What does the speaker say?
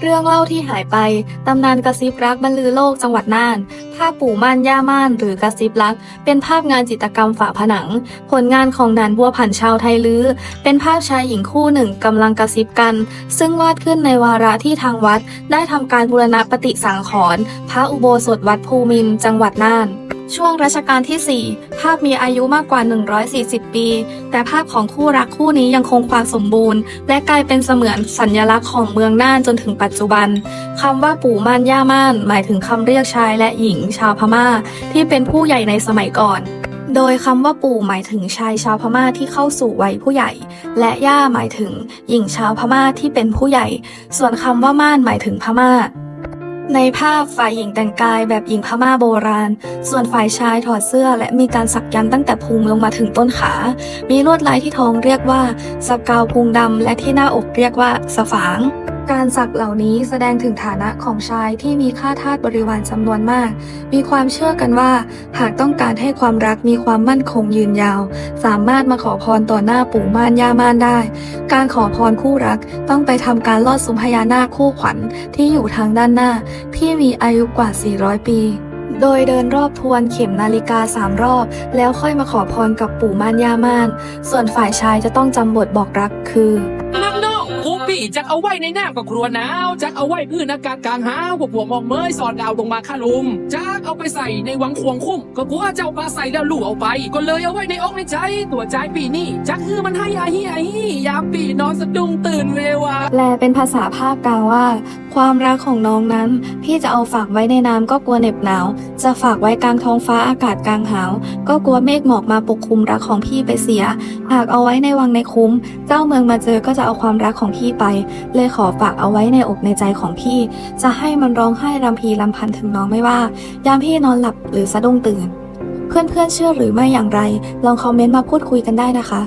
เรื่องเล่าที่หายไป ตำนานกระซิบรักบรรลือโลกจังหวัดน่าน ภาพปู่ม่านย่าม่านหรือกระซิบรัก เป็นภาพงานจิตรกรรมฝาผนัง ผลงานของนานบัวผันชาวไทยลือเป็นภาพชายหญิงคู่หนึ่งกำลังกระซิบกัน ซึ่งวาดขึ้นในวาระที่ทางวัด ได้ทำการบูรณะปฏิสังขรณ์พระอุโบสถวัดภูมินจังหวัดน่าน ช่วงรัชกาลที่ 4 ภาพมีอายุมากกว่า 140 ปี แต่ภาพของคู่รักคู่นี้ยังคงความสมบูรณ์ และกลายเป็นเสมือนสัญลักษณ์ของเมืองน่านจนถึงปัจจุบันคำว่าปู่ม่านย่าม่าน หมายถึงคำเรียกชายและหญิงชาวพม่า ที่เป็นผู้ใหญ่ในสมัยก่อนโดยคำว่าปู่หมายถึงชายชาวพม่าที่เข้าสู่วัยผู้ใหญ่ และย่าหมายถึงหญิงชาวพม่าที่เป็นผู้ใหญ่ ส่วนคำว่าม่านหมายถึงพม่า ในภาพฝ่ายหญิงแต่งกายแบบหญิงพม่าโบราณ ส่วนฝ่ายชายถอดเสื้อและมีการสักยันต์ตั้งแต่พุงลงมาถึงต้นขา มีลวดลายที่ท้องเรียกว่าสกาวพุงดำและที่หน้าอกเรียกว่าสฝาง การสักเหล่านี้แสดงถึงฐานะของชายที่มีค่าทาสบริวารจำนวนมาก มีความเชื่อกันว่า หากต้องการให้ความรักมีความมั่นคงยืนยาว สามารถมาขอพรต่อหน้าปู่ม่านย่าม่านได้ การขอพรคู่รักต้องไปทำการลอดซุ้มพญานาคคู่ขวัญที่อยู่ทางด้านหน้า ที่มีอายุกว่า 400 ปีโดยเดินรอบทวนเข็มนาฬิกาสามรอบ แล้วค่อยมาขอพรกับปู่ม่านย่าม่าน ส่วนฝ่ายชายจะต้องจำบทบอกรักคือ รี่จะเอาไว้ในน้ำกับครัวหนาวจักเอาไว้พื้นอากาศกลางหาวพวกหัวมองเมยสอดดาวลงมาข้าลุมจักเอาไปใส่ในวังควงคุ้มก็กลัวเจ้าปลาใส่แล้วลู่เอาไป ก็เลยเอาไว้ในอกในใจ ตัวใจปีนี่จักฮือมันให้อาฮีอาฮียามปีนอนสะดุ้ง แปลเป็นภาษาภาคกลางว่า ความรักของน้องนั้น พี่จะเอาฝากไว้ในน้ำก็กลัวเหน็บหนาว จะฝากไว้กลางท้องฟ้าอากาศกลางหาว ก็กลัวเมฆหมอกมาปกคลุมรักของพี่ไปเสีย หากเอาไว้ในวังในคุ้ม เจ้าเมืองมาเจอก็จะเอาความรักของพี่ไป เลยขอฝากเอาไว้ในอกในใจของพี่ จะให้มันร้องไห้รำพีรำพันถึงน้องไม่ว่า ยามพี่นอนหลับหรือสะดุ้งตื่น เพื่อนๆเชื่อหรือไม่อย่างไร ลองคอมเมนต์มาพูดคุยกันได้นะคะ